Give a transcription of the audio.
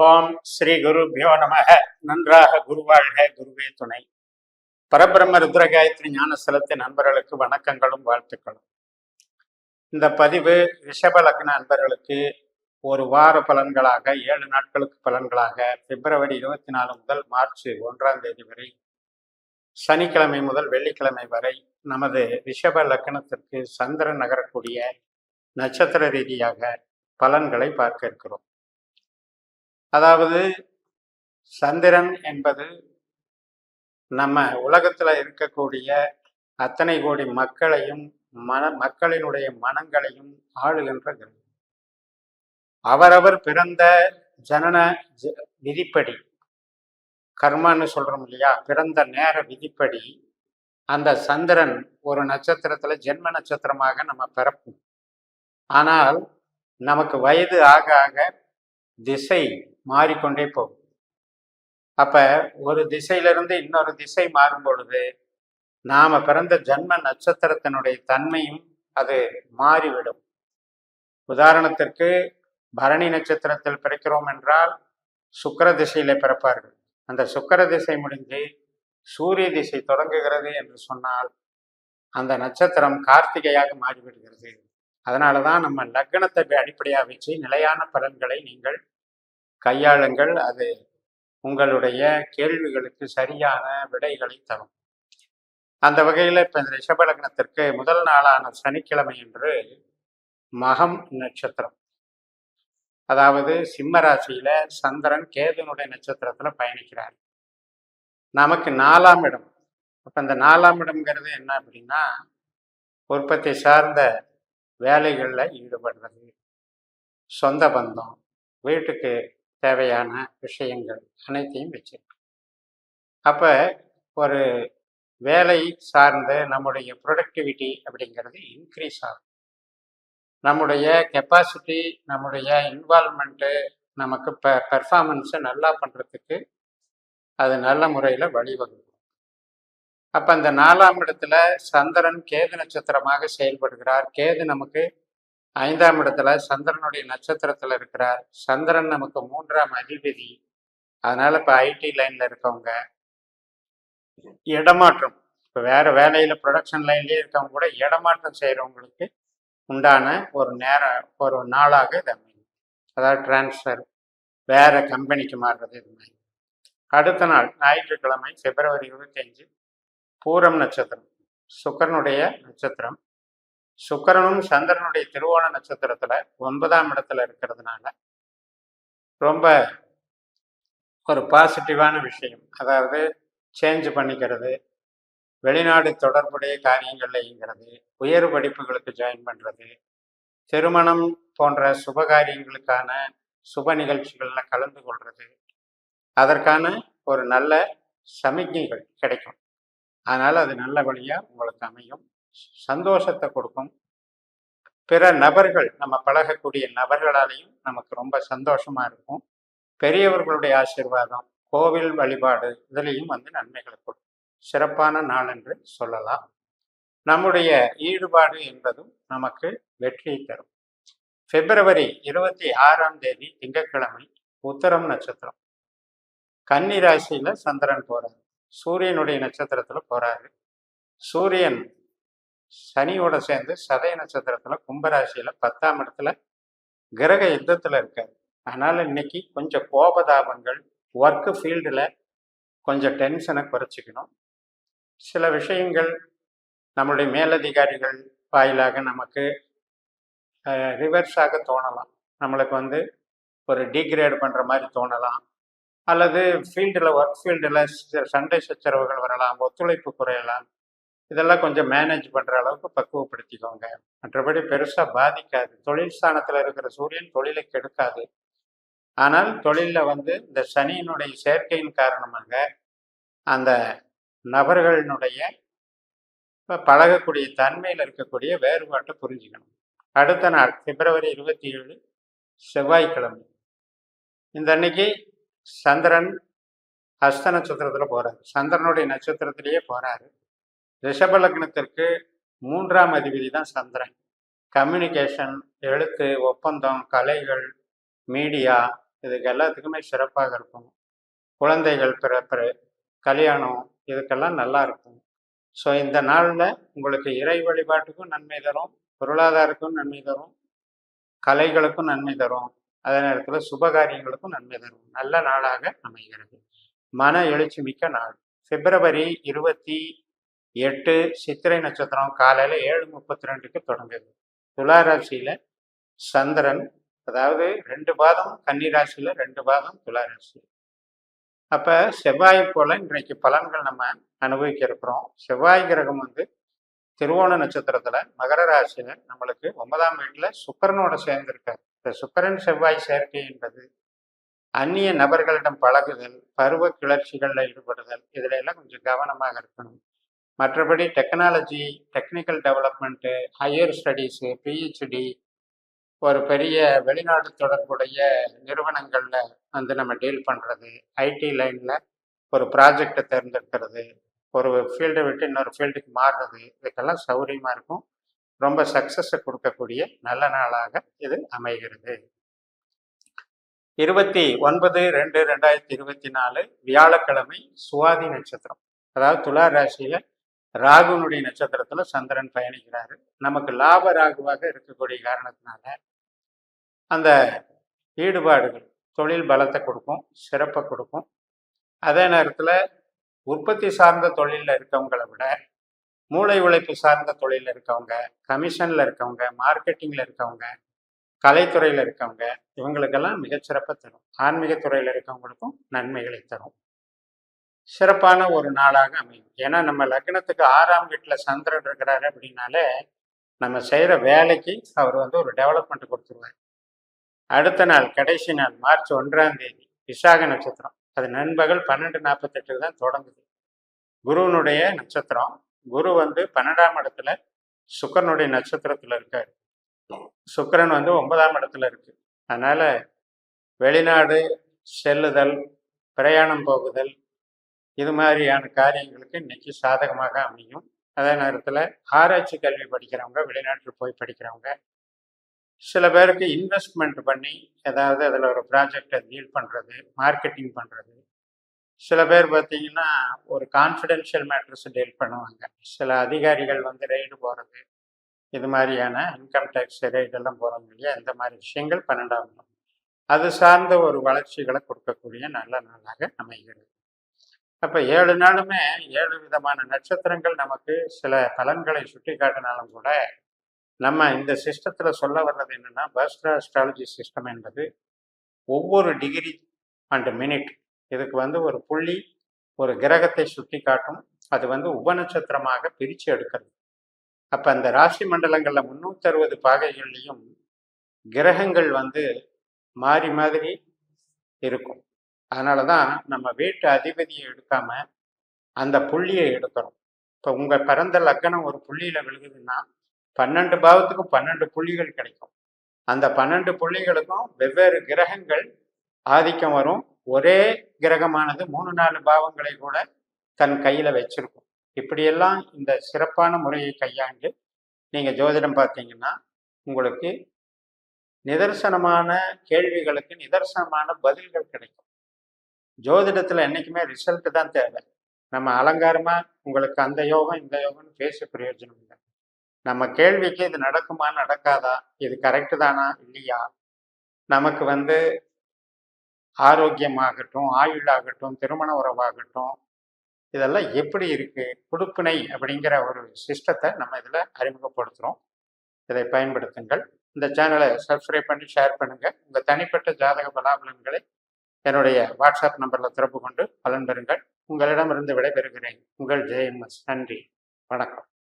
ஓம் ஸ்ரீ குருபியோ நமக நன்றாக குருவாழ்க குருவே துணை. பரபிரம்ம ருத்ரகாயத்ரி ஞானஸ்தலத்தின் நண்பர்களுக்கு வணக்கங்களும் வாழ்த்துக்களும். இந்த பதிவு ரிஷப லக்ன ஒரு வார பலன்களாக ஏழு நாட்களுக்கு பலன்களாக பிப்ரவரி இருபத்தி நாலு முதல் மார்ச் ஒன்றாம் தேதி வரை சனிக்கிழமை முதல் வெள்ளிக்கிழமை வரை நமது ரிஷப லக்னத்திற்கு சந்திரன் நகரக்கூடிய நட்சத்திர ரீதியாக பலன்களை பார்க்க இருக்கிறோம். அதாவது சந்திரன் என்பது நம்ம உலகத்தில் இருக்கக்கூடிய அத்தனை கோடி மக்களையும் மன மக்களினுடைய மனங்களையும் ஆளுகின்ற கிரகம். அவரவர் பிறந்த ஜனன விதிப்படி கர்மான்னு சொல்கிறோம் இல்லையா? பிறந்த நேர விதிப்படி அந்த சந்திரன் ஒரு நட்சத்திரத்தில் ஜென்ம நட்சத்திரமாக நம்ம பிறப்போம். ஆனால் நமக்கு வயது ஆக ஆக திசை மாறிக்கொண்டே போகும். அப்ப ஒரு திசையிலிருந்து இன்னொரு திசை மாறும் பொழுது நாம பிறந்த ஜன்ம நட்சத்திரத்தினுடைய தன்மையும் அது மாறிவிடும். உதாரணத்திற்கு பரணி நட்சத்திரத்தில் பிறக்கிறோம் என்றால் சுக்கர திசையில பிறப்பார்கள். அந்த சுக்கிர திசை முடிஞ்சு சூரிய திசை தொடங்குகிறது என்று சொன்னால் அந்த நட்சத்திரம் கார்த்திகையாக மாறிவிடுகிறது. அதனாலதான் நம்ம லக்னத்தை அடிப்படையாக வச்சு நிலையான பலன்களை நீங்கள் கையாளுங்கள். அது உங்களுடைய கேள்விகளுக்கு சரியான விடைகளை தரும். அந்த வகையில் இப்போ இந்த ரிஷபலக்னத்திற்கு முதல் நாளான சனிக்கிழமை என்று மகம் நட்சத்திரம். அதாவது சிம்ம ராசியில சந்திரன் கேதுனுடைய நட்சத்திரத்துல பயணிக்கிறார். நமக்கு நாலாம் இடம். அப்ப இந்த நாலாம் இடம்ங்கிறது என்ன அப்படின்னா உற்பத்தி சார்ந்த வேலைகளில் ஈடுபடுறது சொந்த பந்தம் வீட்டுக்கு தேவையான விஷயங்கள் அனைத்தையும் வச்சிருக்கு அப்போ ஒரு வேலை சார்ந்த நம்முடைய ப்ரொடக்டிவிட்டி அப்படிங்கிறது இன்க்ரீஸ் ஆகும். நம்முடைய கெப்பாசிட்டி நம்முடைய இன்வால்மெண்ட்டு நமக்கு ப பெர்ஃபார்மன்ஸை நல்லா பண்ணுறதுக்கு அது நல்ல முறையில் வழிவகுக்கும். அப்போ அந்த நாலாம் இடத்துல சந்திரன் கேது நட்சத்திரமாக செயல்படுகிறார். கேது நமக்கு ஐந்தாம் இடத்துல சந்திரனுடைய நட்சத்திரத்தில் இருக்கிறார் சந்திரன் நமக்கு மூன்றாம் அதிபதி. அதனால இப்போ ஐடி லைனில் இருக்கவங்க இடமாற்றம். இப்போ வேற வேலையில் ப்ரொடக்ஷன் லைன்லேயே இருக்கவங்க கூட இடமாற்றம் செய்கிறவங்களுக்கு உண்டான ஒரு நேரம் ஒரு நாளாக இது அமையும். அதாவது டிரான்ஸ்ஃபர் வேற கம்பெனிக்கு மாறுறது இது மாதிரி. அடுத்த நாள் ஞாயிற்றுக்கிழமை பிப்ரவரி இருபத்தஞ்சு பூரம் நட்சத்திரம் சுக்கரனுடைய நட்சத்திரம். சுக்கிரனும் சந்திரனுடைய திருவோண நட்சத்திரத்துல ஒன்பதாம் இடத்துல இருக்கிறதுனால ரொம்ப ஒரு பாசிட்டிவான விஷயம். அதாவது சேஞ்ச் பண்ணிக்கிறது வெளிநாடு தொடர்புடைய காரியங்கள்ல இயங்கிறது உயர் படிப்புகளுக்கு ஜாயின் பண்றது திருமணம் போன்ற சுப காரியங்களுக்கான சுப நிகழ்ச்சிகளில் கலந்து கொள்வது அதற்கான ஒரு நல்ல சமிக்ஞைகள் கிடைக்கும். அதனால் அது நல்ல உங்களுக்கு அமையும். சந்தோஷத்தை கொடுக்கும். பிற நபர்கள் நம்ம பழகக்கூடிய நபர்களாலையும் நமக்கு ரொம்ப சந்தோஷமா இருக்கும். பெரியவர்களுடைய ஆசீர்வாதம் கோவில் வழிபாடு இதுலேயும் வந்து நன்மைகளை கொடுக்கும். சிறப்பான நாள் என்று சொல்லலாம். நம்முடைய ஈடுபாடு என்பதும் நமக்கு வெற்றியை தரும். பிப்ரவரி இருபத்தி ஆறாம் தேதி திங்கட்கிழமை உத்தரம் நட்சத்திரம். கன்னி ராசியில சந்திரன் போறாரு. சூரியனுடைய நட்சத்திரத்துல போறாரு. சூரியன் சனியோட சேர்ந்து சதய நட்சத்திரத்துல கும்பராசியில பத்தாம் இடத்துல கிரக யுத்தத்துல இருக்காரு. அதனால இன்னைக்கு கொஞ்சம் கோபதாபங்கள் ஒர்க்கு ஃபீல்டில் கொஞ்சம் டென்ஷனை குறைச்சிக்கணும். சில விஷயங்கள் நம்மளுடைய மேலதிகாரிகள் வாயிலாக நமக்கு ரிவர்ஸாக தோணலாம். நம்மளுக்கு வந்து ஒரு டிகிரேட் பண்ணுற மாதிரி தோணலாம். அல்லது ஃபீல்டில் ஒர்க் ஃபீல்டில் சண்டை சச்சரவுகள் வரலாம் ஒத்துழைப்பு குறையலாம். இதெல்லாம் கொஞ்சம் மேனேஜ் பண்ணுற அளவுக்கு பக்குவப்படுத்திக்கோங்க. மற்றபடி பெருசாக பாதிக்காது. தொழில் ஸ்தானத்தில் இருக்கிற சூரியன் தொழிலை கெடுக்காது. ஆனால் தொழிலில் வந்து இந்த சனியினுடைய சேர்க்கையின் காரணமாக அந்த நபர்களினுடைய பழகக்கூடிய தன்மையில் இருக்கக்கூடிய வேறுபாட்டை புரிஞ்சுக்கணும். அடுத்த நாள் பிப்ரவரி இருபத்தி ஏழு செவ்வாய்க்கிழமை. இந்த அன்னைக்கு சந்திரன் ஹஸ்த நட்சத்திரத்தில் போகிறார் சந்திரனுடைய நட்சத்திரத்திலேயே போகிறாரு ரிஷப லக்னத்திற்கு மூன்றாம் அதிபதி தான் சந்திரன். கம்யூனிகேஷன் எழுத்து ஒப்பந்தம் கலைகள் மீடியா இதுக்கு எல்லாத்துக்குமே சிறப்பாக இருக்கும். குழந்தைகள் பிறப்பு கல்யாணம் இதுக்கெல்லாம் நல்லா இருக்கும். ஸோ இந்த நாளில் உங்களுக்கு இறை வழிபாட்டுக்கும் நன்மை தரும் பொருளாதாரத்துக்கும் நன்மை தரும் கலைகளுக்கும் நன்மை தரும். அதே நேரத்தில் சுபகாரியங்களுக்கும் நன்மை தரும். நல்ல நாளாக அமைகிறது. மன எழுச்சி மிக்க நாள். பிப்ரவரி இருபத்தி எட்டு சித்திரை நட்சத்திரம் காலையில் ஏழு முப்பத்தி ரெண்டுக்கு தொடங்குது. துலா சந்திரன் அதாவது ரெண்டு பாதம் கன்னிராசியில் ரெண்டு பாதம் துலா ராசி. செவ்வாய் போல் இன்றைக்கு பலன்கள் நம்ம அனுபவிக்க இருக்கிறோம். செவ்வாய் கிரகம் வந்து திருவோண நட்சத்திரத்தில் மகர ராசியில் நம்மளுக்கு ஒன்பதாம் வீட்டில் சுக்கரனோட சேர்ந்திருக்காரு. இந்த சுக்கரன் செவ்வாய் சேர்க்கை என்பது அந்நிய நபர்களிடம் பழகுதல் பருவ கிளர்ச்சிகளில் ஈடுபடுதல் இதில் எல்லாம் கொஞ்சம் கவனமாக இருக்கணும். மற்றபடி technology technical development higher studies PhD ஒரு பெரிய வெளிநாடு தொடர்புடைய நிறுவனங்களில் வந்து நம்ம டீல் பண்ணுறது ஐடி லைனில் ஒரு ப்ராஜெக்டை தேர்ந்தெடுக்கிறது. ஒரு ஃபீல்டை விட்டு இன்னொரு ஃபீல்டுக்கு மாறுறது. இதுக்கெல்லாம் சௌகரியமாக இருக்கும். ரொம்ப சக்ஸஸை கொடுக்கக்கூடிய நல்ல நாளாக இது அமைகிறது. இருபத்தி ஒன்பது ரெண்டு ரெண்டாயிரத்தி இருபத்தி நாலு வியாழக்கிழமை சுவாதி நட்சத்திரம். அதாவது துலா ராசியில் ராகுனுடைய நட்சத்திரத்துல சந்திரன் பயணிக்கிறாரு. நமக்கு லாப ராகுவாக இருக்கக்கூடிய காரணத்தினால அந்த ஈடுபாடுகள் தொழில் பலத்தை கொடுக்கும் சிறப்பை கொடுக்கும். அதே நேரத்தில் உற்பத்தி சார்ந்த தொழிலில் இருக்கவங்களை விட மூளை உழைப்பு சார்ந்த தொழிலில் இருக்கவங்க கமிஷனில் இருக்கவங்க மார்க்கெட்டிங்கில் இருக்கவங்க கலைத்துறையில் இருக்கவங்க இவங்களுக்கெல்லாம் மிகச்சிறப்பாக தரும். ஆன்மீக துறையில் இருக்கவங்களுக்கும் நன்மைகளை தரும். சிறப்பான ஒரு நாளாக அமையும். ஏன்னா நம்ம லக்னத்துக்கு ஆறாம் வீட்டில் சந்திரன் இருக்கிறாரு அப்படின்னாலே நம்ம செய்கிற வேலைக்கு அவர் வந்து ஒரு டெவலப்மெண்ட் கொடுத்துருவார். அடுத்த நாள் கடைசி நாள் மார்ச் ஒன்றாம் தேதி விசாக நட்சத்திரம். அது நண்பகல் பன்னெண்டு நாற்பத்தெட்டு தான் தொடங்குது. குருவனுடைய நட்சத்திரம். குரு வந்து பன்னெண்டாம் இடத்துல சுக்கரனுடைய நட்சத்திரத்தில் இருக்கார். சுக்கரன் வந்து ஒன்பதாம் இடத்துல இருக்கு. அதனால வெளிநாடு செல்லுதல் பிரயாணம் போகுதல் இது மாதிரியான காரியங்களுக்கு இன்னைக்கு சாதகமாக அமையும். அதே நேரத்தில் ஆராய்ச்சி கல்வி படிக்கிறவங்க வெளிநாட்டில் போய் படிக்கிறவங்க சில பேருக்கு இன்வெஸ்ட்மெண்ட் பண்ணி ஏதாவது அதில் ஒரு ப்ராஜெக்டை டீல் பண்ணுறது மார்க்கெட்டிங் பண்ணுறது சில பேர் பார்த்தீங்கன்னா ஒரு கான்ஃபிடென்ஷியல் மேட்ரஸ் டீல் பண்ணுவாங்க. சில அதிகாரிகள் வந்து ரெய்டு போகிறது இது மாதிரியான இன்கம் டேக்ஸ் ரெய்டெல்லாம் போகிறாங்க இல்லையா? இந்த மாதிரி விஷயங்கள் பன்னெண்டாம் அது சார்ந்த ஒரு வளர்ச்சிகளை கொடுக்கக்கூடிய நல்ல நாளாக அமைகிறது. அப்போ ஏழு நாளுமே ஏழு விதமான நட்சத்திரங்கள் நமக்கு சில பலன்களை சுட்டி காட்டினாலும் கூட நம்ம இந்த சிஸ்டத்தில் சொல்ல வர்றது என்னென்னா பஸ்ட்ரா அஸ்ட்ராலஜி சிஸ்டம் என்பது ஒவ்வொரு டிகிரி அண்ட் மினிட் இதுக்கு வந்து ஒரு புள்ளி ஒரு கிரகத்தை சுட்டி காட்டும் அது வந்து உபநட்சத்திரமாக பிரித்து எடுக்கிறது. அப்போ அந்த ராசி மண்டலங்களில் முந்நூற்றி அறுபது பாகைகள்லையும் கிரகங்கள் வந்து மாறி மாதிரி இருக்கும். அதனால தான் நம்ம வீட்டு அதிபதியை எடுக்காம அந்த புள்ளியை எடுக்கிறோம் இப்போ உங்கள் பிறந்த லக்கணம் ஒரு புள்ளியில் விழுகுதுன்னா பன்னெண்டு பாவத்துக்கும் பன்னெண்டு புள்ளிகள் கிடைக்கும். அந்த பன்னெண்டு புள்ளிகளுக்கும் வெவ்வேறு கிரகங்கள் ஆதிக்கம் வரும். ஒரே கிரகமானது மூணு நாலு பாவங்களை கூட தன் கையில் வச்சிருக்கும். இப்படியெல்லாம் இந்த சிறப்பான முறையை கையாண்டு நீங்கள் ஜோதிடம் பார்த்தீங்கன்னா உங்களுக்கு நிதர்சனமான கேள்விகளுக்கு நிதர்சனமான பதில்கள் கிடைக்கும். ஜோதிடத்தில் என்றைக்குமே ரிசல்ட் தான் தேவை. நம்ம அலங்காரமாக உங்களுக்கு அந்த யோகம் இந்த யோகம்னு பேச பிரயோஜனம் இல்லை. நம்ம கேள்விக்கு இது நடக்குமா நடக்காதா இது கரெக்டு தானா இல்லையா? நமக்கு வந்து ஆரோக்கியமாகட்டும் ஆயுளாகட்டும் திருமண உறவாகட்டும் இதெல்லாம் எப்படி இருக்கு குடுப்பினை அப்படிங்கிற ஒரு சிஸ்டத்தை நம்ம இதில் அறிமுகப்படுத்துகிறோம் இதை பயன்படுத்துங்கள். இந்த சேனலை சப்ஸ்கிரைப் பண்ணி ஷேர் பண்ணுங்கள் உங்கள் தனிப்பட்ட ஜாதக பலாபலன்களை என்னுடைய வாட்ஸ்அப் நம்பரில் திறப்பு கொண்டு பலன் பெறுங்கள் உங்களிடமிருந்து விடைபெறுகிறேன். உங்கள் ஜெயம்எஸ். நன்றி. வணக்கம்.